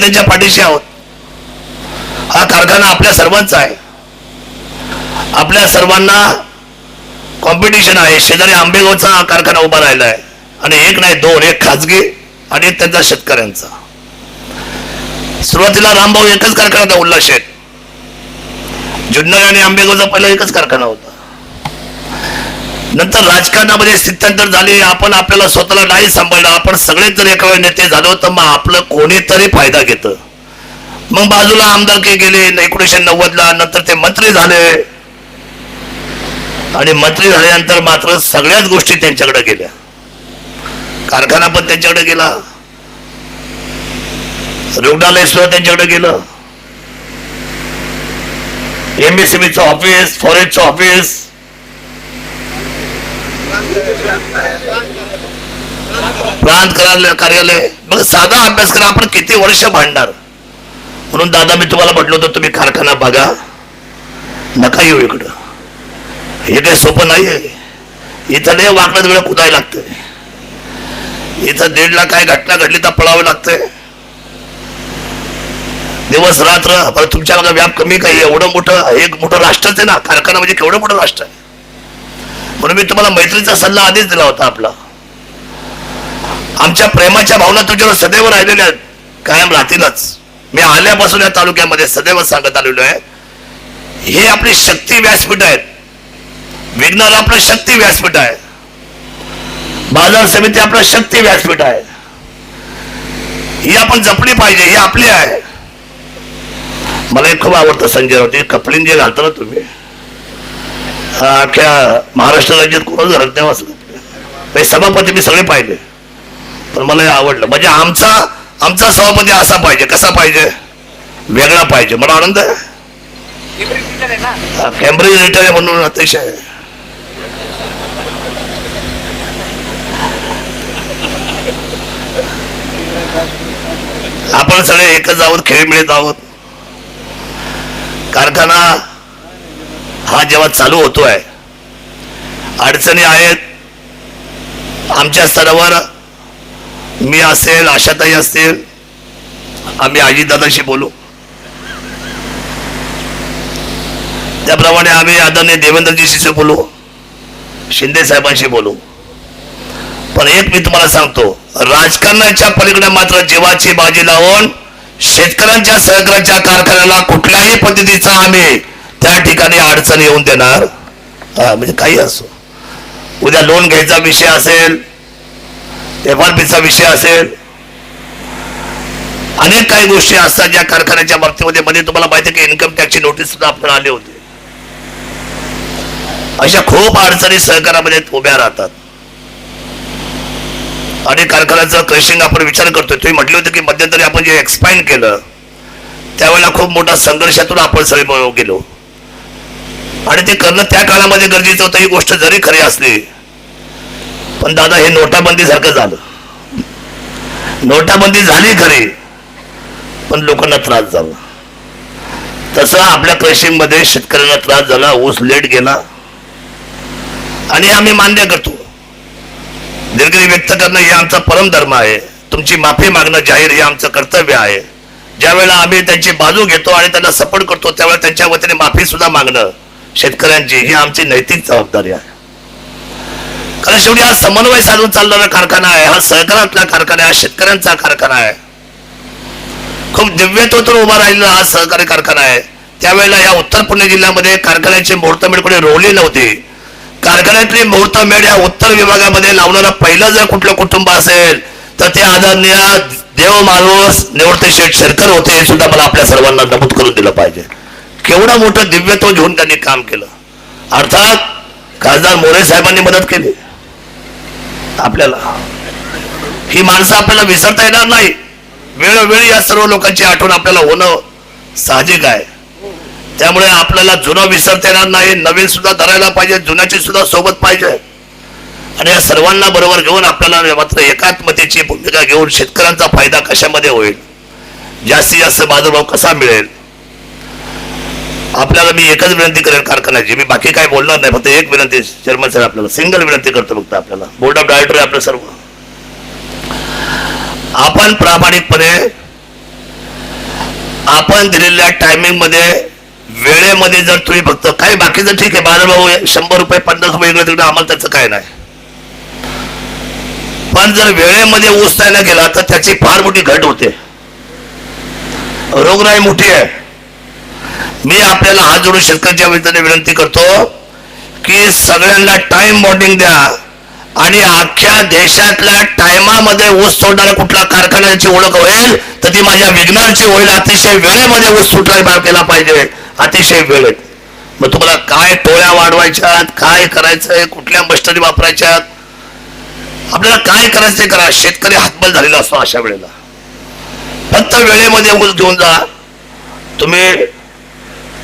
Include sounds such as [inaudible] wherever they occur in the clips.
त्यांच्या पाठीशी आहोत. हा कारखाना आपल्या सर्वांचा आहे. आपल्या सर्वांना कॉम्पिटिशन आहे. शेजारी आंबेगावचा कारखाना उभा राहिला आहे. आणि एक नाही दोन एक खाजगी आणि एक त्यांचा शेतकऱ्यांचा. सुरुवातीला रामभाऊ एकच कारखाना होता उल्हास शेठ. जुन्नर आणि आंबेगावचा पहिला एकच कारखाना होता. नंतर राजकारणामध्ये स्थित्यंतर झाली आपण आपल्याला स्वतःला नाही सांभाळलं आपण सगळेच जर एका वेळी नेते झालो तर मग आपलं कोणीतरी फायदा घेतं. मग बाजूला आमदार के गेले एकोणीसशे नव्वद ला नंतर ते मंत्री झाले. आणि मंत्री झाल्यानंतर मात्र सगळ्याच गोष्टी त्यांच्याकडे गेल्या. कारखाना पण त्यांच्याकडे गेला. रुग्णालय सुद्धा त्यांच्याकडे गेलं. एमबीसीबीचं ऑफिस फॉरेस्टचं ऑफिस प्रांत कार्यालय कार्यालय. मग साधा अभ्यास करा आपण किती वर्ष भांडणार? म्हणून दादा मी तुम्हाला म्हटलं होतं तुम्ही कारखाना बघा. नका येऊ इकडं. हे काही सोपं नाही आहे इथं नाही वाकडं वेळ कुदाय लागतंय. इथं दीडला काय घटना घडली तर पळावं लागतंय. दिवस रात्र तुमच्या व्याप कमी काही एवढं मोठं एक मोठं राष्ट्रच आहे ना. कारखाना म्हणजे केवढं मोठं राष्ट्र आहे? म्हणून मी तुम्हाला मैत्रीचा सल्ला आधीच दिला होता आपला. आमच्या प्रेमाच्या भावना तुझ्यावर सदैव राहिलेल्या आहेत. कायम राहतीलच. मी आल्यापासून या तालुक्यामध्ये सदैव सांगत आलेलो आहे. हे आपली शक्ती व्यासपीठ आहेत. विज्ञान आपलं शक्ती व्यासपीठ आहे. बाजार समिती आपलं शक्ती व्यासपीठ आहे. ही आपण जपली पाहिजे ही आपली आहे. मला एक खूप आवडतं संजय राऊत कपलिंग जे घालतो ना तुम्ही हा, अख्ख्या महाराष्ट्र राज्यात कोणच घालत नाही सभापती मी सगळे पाहिले. पण मला हे आवडलं. म्हणजे आमचा आमचा सभापती असा पाहिजे. कसा पाहिजे? वेगळा पाहिजे. मला आनंद कॅम्ब्रिज रिटायर आहे म्हणून अतिशय. आपण सगळे एकच आहोत खेळ मिळत आहोत. कारखाना हा जेव्हा चालू होतोय अडचणी आहेत आमच्या स्तरावर मी असेल आशाताई असतील आम्ही अजितदादाशी बोलू. त्याप्रमाणे आम्ही आदरणीय देवेंद्रजीशी बोलू शिंदे साहेबांशी बोलू. पण एक मी तुम्हाला सांगतो राजकारणाच्या पलीकडे मात्र जीवाची बाजी लावून शेतकऱ्यांच्या सहकाराच्या कारखान्याला कुठल्याही पद्धतीचा आम्ही त्या ठिकाणी अडचण येऊन देणार. हा, म्हणजे काही असो. उद्या लोन घ्यायचा विषय असेल एफ आर पीचा विषय असेल अनेक काही गोष्टी असतात ज्या कारखान्याच्या बाबतीमध्ये मध्ये तुम्हाला माहिती की इन्कम टॅक्सची नोटीस सुद्धा आपल्याला आली होती. अशा खूप अडचणी सहकारामध्ये उभ्या राहतात. आणि कारखान्याचं क्रशिंग आपण विचार करतोय. तुम्ही म्हटले होते की मध्यंतरी आपण जे एक्सपाइंड केलं त्यावेळेला खूप मोठा संघर्षातून आपण सगळे गेलो. आणि ते करणं त्या काळामध्ये गरजेचं होतं ही गोष्ट जरी खरी असली पण दादा हे नोटाबंदी सारखं झालं. नोटाबंदी झाली खरी पण लोकांना त्रास झाला. तसं आपल्या क्रशिंग शेतकऱ्यांना त्रास झाला ऊस लेट गेला. आणि आम्ही मान्य करतो. दिलगिरी व्यक्त करणं हे आमचा परमधर्म आहे. तुमची माफी मागणं जाहीर हे आमचं कर्तव्य आहे. ज्यावेळेला आम्ही त्यांची बाजू घेतो आणि त्यांना सपोर्ट करतो त्यावेळेला त्यांच्या वतीने माफी सुद्धा मागणं शेतकऱ्यांची ही आमची नैतिक जबाबदारी आहे. कारण शेवटी हा समन्वय साधून चालणारा कारखाना आहे हा सहकारातला कारखाना आहे हा शेतकऱ्यांचा कारखाना आहे. खूप दिव्यत्वातून उभा राहिलेला हा सहकारी कारखाना आहे. त्यावेळेला या उत्तर पुणे जिल्ह्यामध्ये कारखान्याची मुहूर्तमेढ कोणी रोवली नव्हती. कारखान्यातली मुहूर्तमेढ या उत्तर विभागामध्ये लावणारा पहिलं जर कुठलं कुटुंब असेल तर ते आदरणीय देव माणूस निवृत्ती शेठ शेरकर होते हे सुद्धा मला आपल्या सर्वांना नमूद करून दिलं पाहिजे. केवढं मोठं दिव्यत्व घेऊन त्यांनी काम केलं. अर्थात खासदार मोरे साहेबांनी मदत केली. आपल्याला. ही माणसं आपल्याला विसरता येणार नाही. वेळोवेळी या सर्व लोकांची आठवण आपल्याला होणं साहजिक आहे. त्यामुळे आपल्याला जुनं विसरता येणार नाही. नवीन सुद्धा धरायला पाहिजे. जुन्याची सुद्धा सोबत पाहिजे. आणि या सर्वांना बरोबर घेऊन आपल्याला मात्र एकात्मतेची भूमिका घेऊन शेतकऱ्यांचा फायदा कशामध्ये होईल? जास्तीत जास्त बाजारभाव कसा मिळेल? आपल्याला मी एकच विनंती करेन कारखान्याची. मी बाकी काय बोलणार नाही फक्त एक विनंती चेअरमन साहेब आपल्याला सिंगल विनंती करतो फक्त आपल्याला. बोर्ड ऑफ डायरेक्टर आपलं सर्व. आपण प्रामाणिकपणे आपण दिलेल्या टायमिंगमध्ये वेळेमध्ये जर तुम्ही फक्त काही बाकी जर ठीक आहे बाजार भाऊ शंभर रुपये पन्नास रुपये इकडे तिकडे आम्हाला त्याचं काय नाही. पण जर वेळेमध्ये ऊस नाही गेला तर त्याची फार मोठी घट होते. रोगराई मोठी आहे. मी आपल्याला हात जोडून शेतकऱ्याच्या वतीने विनंती करतो की सगळ्यांना टाइम बॉन्डिंग द्या. आणि अख्ख्या देशातल्या टायमामध्ये ऊस सोडणारा कुठला कारखान्याची ओळख होईल तर ती माझ्या विघ्नाची होईल. अतिशय वेळेमध्ये ऊस सुटायला केला पाहिजे. अतिशय वेळेत मग तुम्हाला काय टोळ्या वाढवायच्यात काय करायचंय कुठल्या मशनरी वापरायच्यात? आपल्याला काय करायचं ते करा. शेतकरी हातबल झालेला असतो अशा वेळेला. फक्त वेळेमध्ये ऊस घेऊन जा. तुम्ही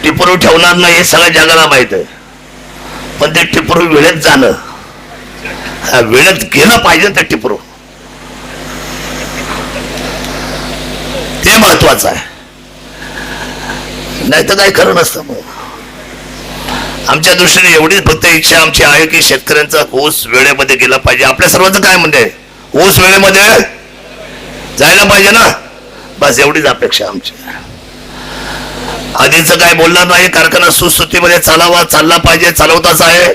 टिपरू ठेवणार नाही हे सगळ्या जगाला माहीत आहे. पण ते टिपरू वेळेत जाणं. वेळेत गेलं पाहिजे ते टिपरू. ते महत्वाचं आहे. नाही तर काही खरं नसतं मग. आमच्या दृष्टीने एवढीच फक्त इच्छा आमची आहे की शेतकऱ्यांचा ऊस वेळेमध्ये गेला पाहिजे. आपल्या सर्वांचं काय म्हणते ऊस वेळेमध्ये जायला पाहिजे ना? बस एवढीच अपेक्षा आमची. आधीच काय बोलणार नाही कारखाना सुस्थितीमध्ये चालावा चालला पाहिजे चालवताच आहे.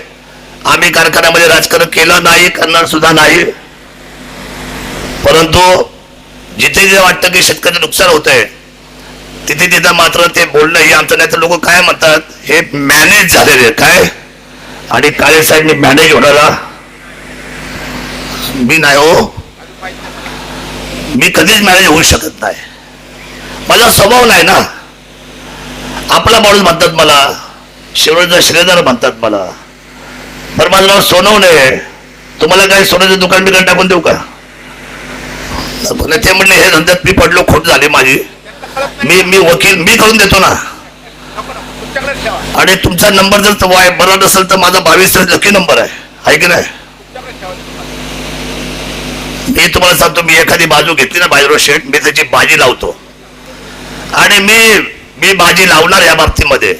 आम्ही कारखान्यामध्ये राजकारण केलं नाही करणार सुद्धा नाही. परंतु जिथे जिथे वाटतं की शेतकऱ्याचं नुकसान होत आहे तिथे तिथं मात्र ते बोलणं हे आमचं नाही तर लोक काय म्हणतात हे मॅनेज झालेले काय? आणि काळे साहेबनी मॅनेज होणारा? मी नाही हो. मी कधीच मॅनेज होऊ शकत नाही. माझा स्वभाव नाही ना. आपला माणूस म्हणतात मला शिवराजा श्रीधर म्हणतात मला. बरं माझं नाव सोनवणे आहे. तुम्हाला काय सोन्याचं दुकान बिकान टाकून देऊ का? पण ते म्हणले हे धंद्यात मी पडलो खोट झाली माझी. मी मी वकील मी करून देतो ना. आणि तुमचा नंबर जर तर वाय- बरा नसेल तर माझा बावीस लकी नंबर आहे. आहे की नाही? मी तुम्हाला सांगतो मी एखादी बाजू घेतली ना बाजूला शेट मी त्याची बाजी लावतो. आणि मी मी बाजी लावणार या बाबतीमध्ये.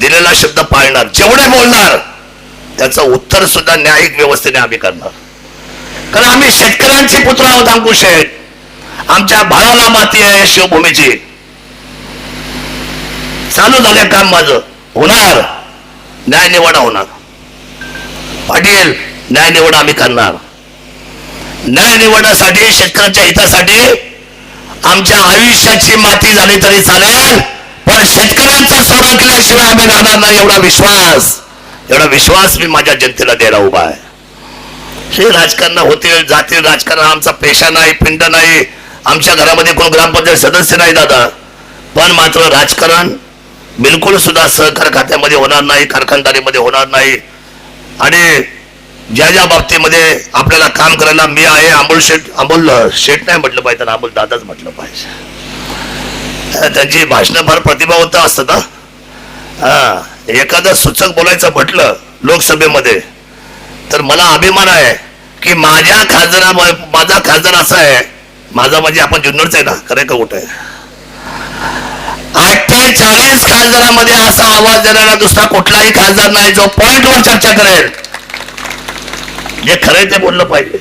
दिलेला शब्द पाळणार. जेवढे बोलणार त्याचं उत्तर सुद्धा न्यायिक व्यवस्थेने आम्ही करणार. कारण आम्ही शेतकऱ्यांचे पुत्र आहोत अंकुश आहेत आमच्या भावाला माती आहे शिवभूमीची. चालू झाले काम माझं. होणार. न्याय निवडा होणार. पाटील न्याय निवडा आम्ही करणार. न्याय निवडण्यासाठी शेतकऱ्यांच्या हितासाठी आमच्या आयुष्याची माती झाली तरी चालेल. पण शेतकऱ्यांचा सोडा केल्याशिवाय आम्ही राहणार नाही एवढा विश्वास. एवढा विश्वास मी माझ्या जनतेला द्यायला उभा आहे. हे राजकारण होतील जातील राजकारण आमचा पेशा नाही पिंड नाही. आमच्या घरामध्ये कोण ग्रामपंचायत सदस्य नाही दादा. पण मात्र राजकारण बिलकुल सुद्धा सहकार खात्यामध्ये होणार नाही कारखानदारीमध्ये होणार नाही. आणि ज्या ज्या बाबतीमध्ये आपल्याला काम करायला मी आहे अमोल शेठ अमोल शेठ नाही म्हटलं पाहिजे तर अमोल दादाच म्हटलं पाहिजे. त्यांची भाषणं फार प्रतिभावंत असतात ना हा. एखादं सूचक बोलायचं म्हटलं लोकसभेमध्ये तर मला अभिमान आहे की माझ्या खासदारा माझा खासदार असा आहे माझा म्हणजे आपण जुन्नरच आहे ना खरं का कुठे अठ्ठेचाळीस खासदारामध्ये असा आवाज देणारा दुसरा कुठलाही खासदार नाही जो पॉइंटवर चर्चा करेल. जे खरंय ते बोललं पाहिजे.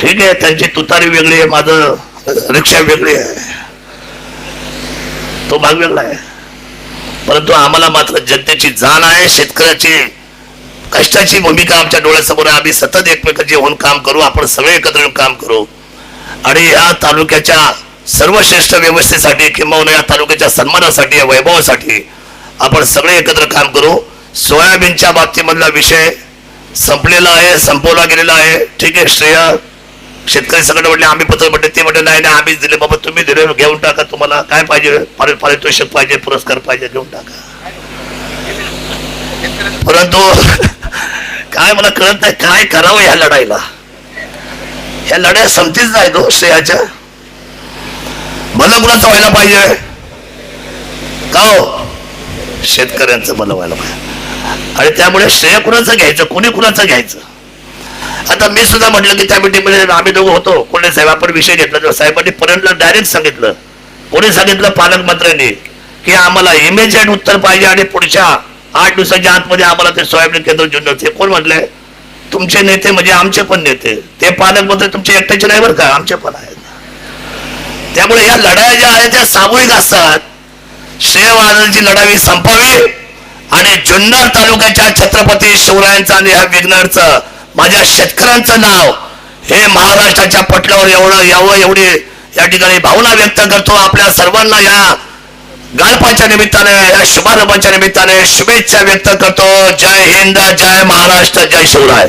ठीक आहे त्यांची तुतारी वेगळी आहे माझं रिक्षा वेगळी आहे. तो भाग वेगळा आहे. परंतु आम्हाला मात्र जनतेची जाण आहे शेतकऱ्याची कष्टाची भूमिका आमच्या डोळ्यासमोर आहे. आम्ही सतत एकमेकांची होऊन काम करू आपण सगळे एकत्र येऊन काम करू. आणि या तालुक्याच्या सर्वश्रेष्ठ व्यवस्थेसाठी किंवा या तालुक्याच्या सन्मानासाठी या वैभवासाठी आपण सगळे एकत्र काम करू. सोयाबीनच्या बाबतीमधला विषय संपलेला आहे संपवला गेलेला आहे. ठीक आहे श्रेय. शेतकरी सगळं म्हटले आम्ही पत्र म्हटले ते म्हटले नाही नाही आम्हीच दिले बाबा तुम्ही दिले घेऊन टाका तुम्हाला काय पाहिजे? पारितोषिक पाहिजे पुरस्कार पाहिजे घेऊन टाका. परंतु [laughs] काय मला कळत नाही काय करावं ह्या लढाईला? ह्या लढाई संपतीच नाही तो श्रेयाच्या. भलं कुणाचं व्हायला पाहिजे. का हो? शेतकऱ्यांचं भलं व्हायला पाहिजे. आणि त्यामुळे श्रेय कुणाचं घ्यायचं? कोणी कुणाचं घ्यायचं? आता मी सुद्धा म्हटलं की त्या मिटिंगमध्ये आम्ही दोघं होतो. कोणी साहेब आपण विषय घेतला तर साहेबांनी पर्यंतला डायरेक्ट सांगितलं. कोणी सांगितलं? पालकमंत्र्यांनी. की आम्हाला इमिजिएट उत्तर पाहिजे आणि पुढच्या आठ दिवसाच्या आतमध्ये आम्हाला ते सोयाबीन केंद्र जुन्नर कोण म्हटलंय? तुमचे नेते म्हणजे आमचे पण नेते. ते पालकमंत्री तुमचे एकट्याचे नाही बरं का? आमचे पण आहेत. त्यामुळे या लढाया ज्या आहेत त्या सामूहिक असतात. श्रेयवादाची लढाई संपावी आणि जुन्नर तालुक्याच्या छत्रपती शिवरायांचा आणि ह्या विघ्नरचं माझ्या शेतकऱ्यांचं नाव हे महाराष्ट्राच्या पटलावर एवढं यावं एवढी या ठिकाणी भावना व्यक्त करतो. आपल्या सर्वांना या गाळपाच्या निमित्ताने या शुभारंभाच्या निमित्ताने शुभेच्छा व्यक्त करतो. जय हिंद जय महाराष्ट्र जय शिवराय.